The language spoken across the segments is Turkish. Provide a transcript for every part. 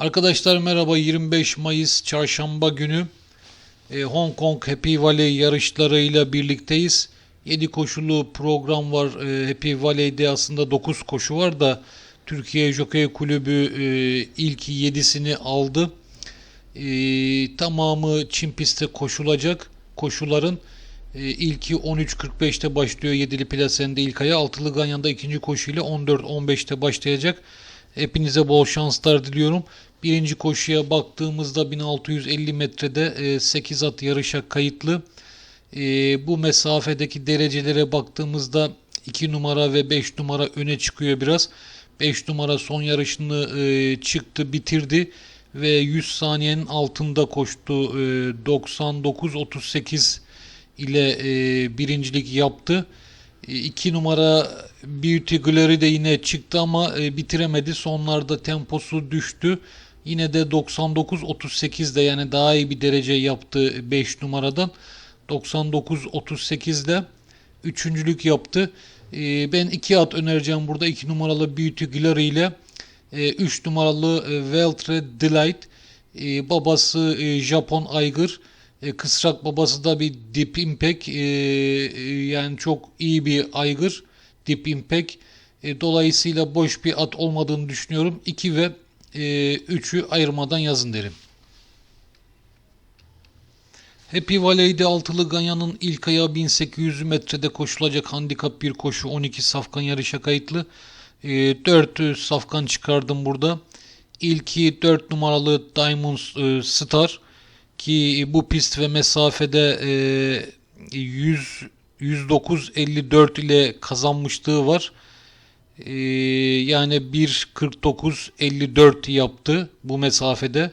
Arkadaşlar merhaba 25 Mayıs çarşamba günü e, Hong Kong Happy Valley yarışlarıyla birlikteyiz. 7 koşulu program var. E, Happy Valley'de aslında 9 koşu var da Türkiye Jockey Kulübü e, ilk 7'sini aldı. E, tamamı Çin pistte koşulacak. Koşuların e, ilki 13.45'te başlıyor. 7'li Plasen'de ilk aya. Altılı Ganyan'da ikinci koşuyla 14.15'te başlayacak. Hepinize bol şanslar diliyorum. Birinci koşuya baktığımızda 1650 metrede 8 at yarışa kayıtlı. E, bu mesafedeki derecelere baktığımızda 2 numara ve 5 numara öne çıkıyor biraz. 5 numara son yarışını e, çıktı bitirdi ve 100 saniyenin altında koştu. E, 99-38 ile e, birincilik yaptı. 2 numara Beauty Glory de yine çıktı ama e, bitiremedi. Sonlarda temposu düştü. Yine de 99-38'de yani daha iyi bir derece yaptı 5 numaradan. 99-38'de üçüncülük yaptı. E, ben iki at önereceğim burada. 2 numaralı Beauty Glory ile 3 numaralı e, Veltre Delight. E, babası e, Japon Aygır. E, kısrak babası da bir Deep Impact. E, e, yani çok iyi bir aygır. Deep Impact. E, dolayısıyla boş bir at olmadığını düşünüyorum. 2 ve 3'ü ayırmadan yazın derim. Happy Valley'de altılı Ganyan'ın ilk ayağı 1800 metrede koşulacak handikap bir koşu 12 safkan yarışa kayıtlı. E, 4 safkan çıkardım burada. İlki 4 numaralı Diamond e, Star ki bu pist ve mesafede e, 100 109.54 ile kazanmışlığı var. E, yani 1.49.54 yaptı bu mesafede.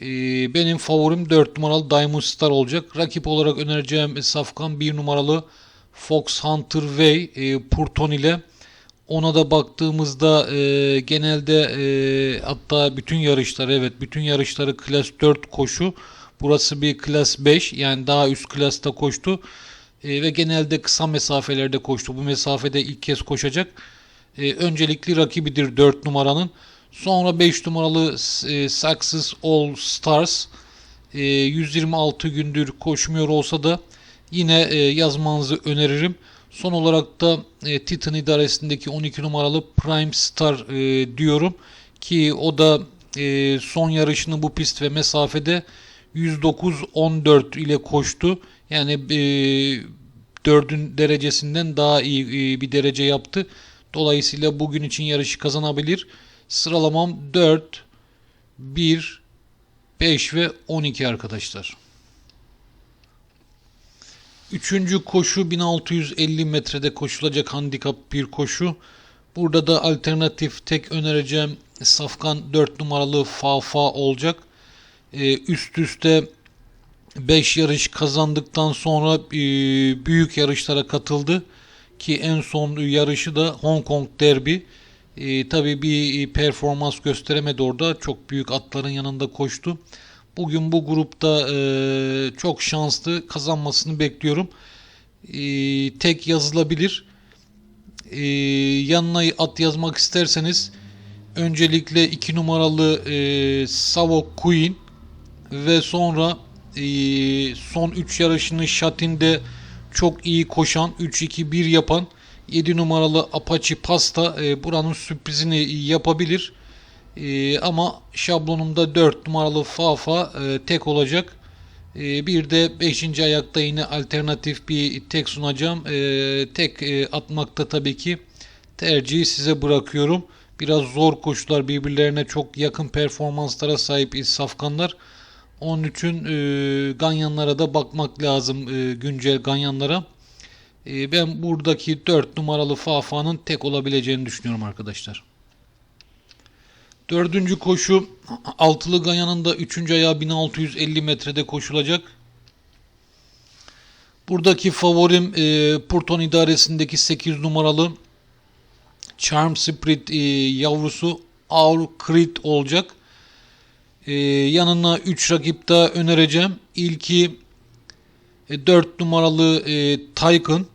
E, benim favorim 4 numaralı Diamond Star olacak. Rakip olarak önereceğim safkan 1 numaralı Fox Hunter Way e, Purton ile ona da baktığımızda e, genelde e, hatta bütün yarışlar evet bütün yarışları klas 4 koşu. Burası bir klas 5 yani daha üst klasta koştu. E, ve genelde kısa mesafelerde koştu. Bu mesafede ilk kez koşacak. E, öncelikli rakibidir 4 numaranın. Sonra 5 numaralı e, Success All Stars e, 126 gündür koşmuyor olsa da yine e, yazmanızı öneririm. Son olarak da e, Titan idaresindeki 12 numaralı Prime Star e, diyorum ki o da e, son yarışını bu pist ve mesafede 109-14 ile koştu. Yani e, 4'ün derecesinden daha iyi e, bir derece yaptı. Dolayısıyla bugün için yarışı kazanabilir. Sıralamam 4, 1, 5 ve 12 arkadaşlar. Üçüncü koşu 1650 metrede koşulacak handikap bir koşu. Burada da alternatif tek önereceğim Safkan 4 numaralı Fafa olacak. Ee, üst üste 5 yarış kazandıktan sonra e, büyük yarışlara katıldı. Ki en son yarışı da Hong Kong Derby. E, tabii bir performans gösteremedi orada. Çok büyük atların yanında koştu. Bugün bu grupta e, çok şanslı kazanmasını bekliyorum. E, tek yazılabilir. E, yanına at yazmak isterseniz öncelikle 2 numaralı e, Savo Queen ve sonra e, son 3 yarışını Şatin'de çok iyi koşan 3-2-1 yapan 7 numaralı Apache Pasta e, buranın sürprizini yapabilir. E, ama şablonumda 4 numaralı Fafa e, tek olacak. E, bir de 5. ayakta yine alternatif bir tek sunacağım. E, tek e, atmakta tabii ki tercihi size bırakıyorum. Biraz zor koşular birbirlerine çok yakın performanslara sahip safkanlar. Onun için e, ganyanlara da bakmak lazım e, güncel ganyanlara. E, ben buradaki 4 numaralı Fafa'nın tek olabileceğini düşünüyorum arkadaşlar. Dördüncü koşu altılı Ganyan'ın da 3. ayağı 1650 metrede koşulacak. Buradaki favorim e, Purton idaresindeki 8 numaralı Charm Spirit e, yavrusu Our Creed olacak. E, yanına 3 rakip daha önereceğim. İlki e, 4 numaralı e, Tycoon.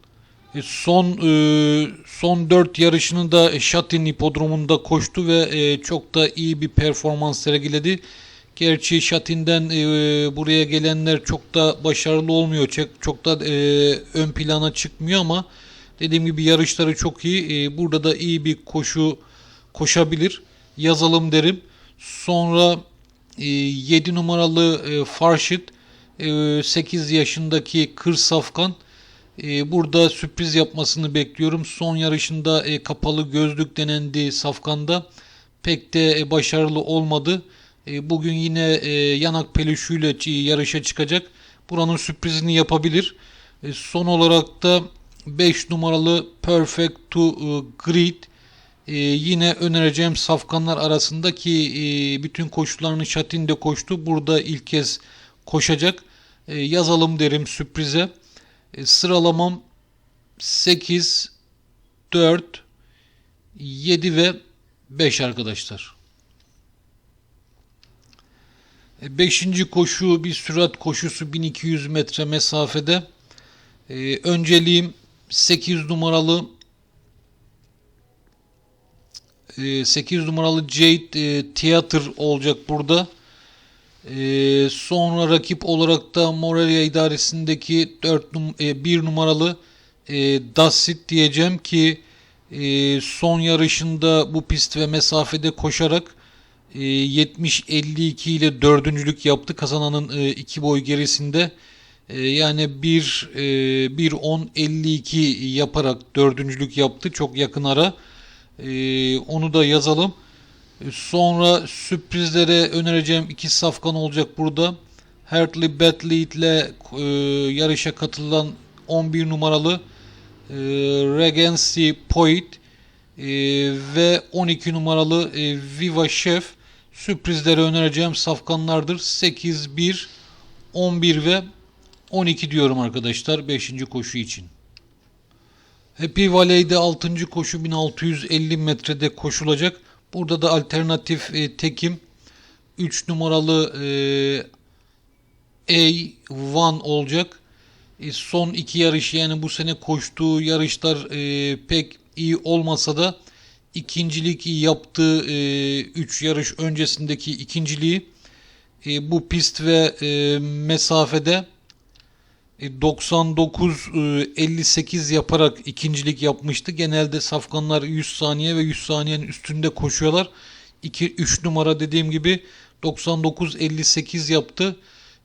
E, Son e, son 4 yarışını da Şatin hipodromunda koştu ve e, çok da iyi bir performans sergiledi. Gerçi Şatin'den e, buraya gelenler çok da başarılı olmuyor. Çok, çok da e, ön plana çıkmıyor ama dediğim gibi yarışları çok iyi. E, burada da iyi bir koşu koşabilir. Yazalım derim. Sonra e, 7 numaralı e, Farşit, e, 8 yaşındaki Kır Safkan. E, burada sürpriz yapmasını bekliyorum. Son yarışında e, kapalı gözlük denendi Safkan'da. Pek de e, başarılı olmadı. E, bugün yine e, yanak peluşuyla yarışa çıkacak. Buranın sürprizini yapabilir. E, son olarak da 5 numaralı Perfect to e, Grid. E, yine önereceğim safkanlar arasındaki e, bütün koşularını Şatin'de koştu. Burada ilk kez koşacak. E, yazalım derim sürprize. E, sıralamam 8, 4, 7 ve 5 arkadaşlar. E, koşu bir sürat koşusu 1200 metre mesafede. E, önceliğim 8 numaralı e, 8 numaralı Jade e, Theater olacak burada. E, sonra rakip olarak da Morelia idaresindeki 4 num 1 numaralı e, Dassit diyeceğim ki e, son yarışında bu pist ve mesafede koşarak e, 70-52 ile dördüncülük yaptı. Kazananın 2 boy gerisinde. E, yani 1 e, 1-10-52 yaparak dördüncülük yaptı. Çok yakın ara. E, onu da yazalım. E, Sonra sürprizlere önereceğim iki safkan olacak burada. Hartley Batley ile e, yarışa katılan 11 numaralı e, Regency Point e, ve 12 numaralı Viva Chef sürprizlere önereceğim safkanlardır. 8, 1, 11 ve 12 diyorum arkadaşlar 5. koşu için. Happy Valley'de 6. koşu 1650 metrede koşulacak. Burada da alternatif e, tekim 3 numaralı e, A1 olacak. E, son iki yarış yani bu sene koştuğu yarışlar e, pek iyi olmasa da ikincilik yaptığı 3 yarış öncesindeki ikinciliği e, bu pist ve e, mesafede e, 99-58 yaparak ikincilik yapmıştı. Genelde safkanlar 100 saniye ve 100 saniyenin üstünde koşuyorlar. 2-3 numara dediğim gibi 99-58 yaptı.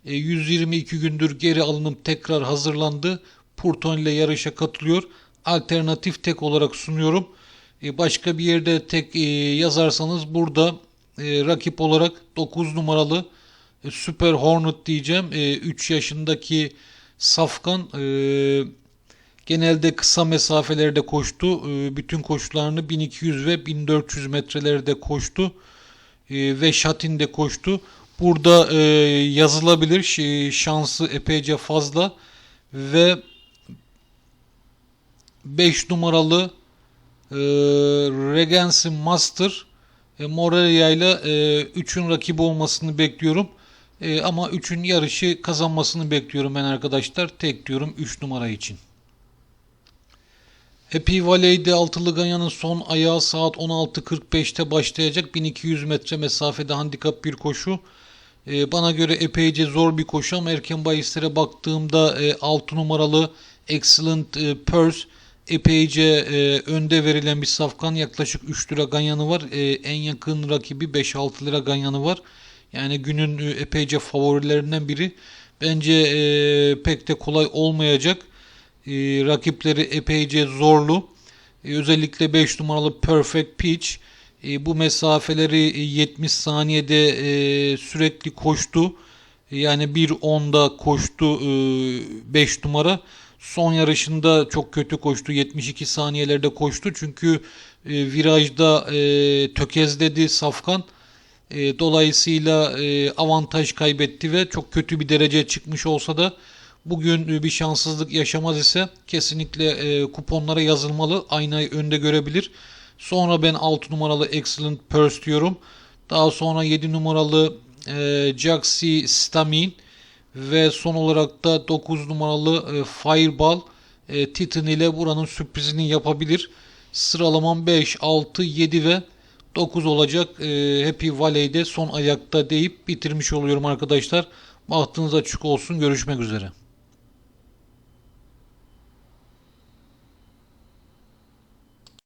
E, 122 gündür geri alınıp tekrar hazırlandı. Purton ile yarışa katılıyor. Alternatif tek olarak sunuyorum. E, başka bir yerde tek e, yazarsanız burada e, rakip olarak 9 numaralı e, Super Hornet diyeceğim. E, 3 yaşındaki Safkan e, genelde kısa mesafelerde koştu. E, bütün koşularını 1200 ve 1400 metrelerde koştu. E, ve Şatin'de koştu. Burada e, yazılabilir. Şansı epeyce fazla. Ve 5 numaralı e, Regency Master e, Morelia ile 3'ün rakibi olmasını bekliyorum. E, ama 3'ün yarışı kazanmasını bekliyorum ben arkadaşlar. Tek diyorum 3 numara için. Happy Valley'de altılı ganyanın son ayağı saat 16.45'te başlayacak. 1200 metre mesafede handikap bir koşu. E, bana göre epeyce zor bir koşu ama erken bahislere baktığımda e, 6 numaralı Excellent e, Purse epeyce e, önde verilen bir safkan. Yaklaşık 3 lira ganyanı var. E, en yakın rakibi 5-6 lira ganyanı var. Yani günün e, epeyce favorilerinden biri. Bence e, pek de kolay olmayacak. E, rakipleri epeyce zorlu. E, özellikle 5 numaralı Perfect Pitch e, bu mesafeleri e, 70 saniyede e, sürekli koştu. E, Yani 1.10'da koştu 5 numara. Son yarışında çok kötü koştu. 72 saniyelerde koştu. Çünkü e, virajda e, tökezledi Safkan. E, dolayısıyla e, avantaj kaybetti ve çok kötü bir derece çıkmış olsa da bugün e, bir şanssızlık yaşamaz ise kesinlikle kuponlara yazılmalı. Aynayı önde görebilir. Sonra ben 6 numaralı Excellent Purse diyorum. Daha sonra 7 numaralı Jaxi Stamin ve son olarak da 9 numaralı Fireball Titan ile buranın sürprizini yapabilir. Sıralamam 5, 6, 7 ve 9 olacak. E, Happy Valley'de son ayakta deyip bitirmiş oluyorum arkadaşlar. Bahtınız açık olsun. Görüşmek üzere.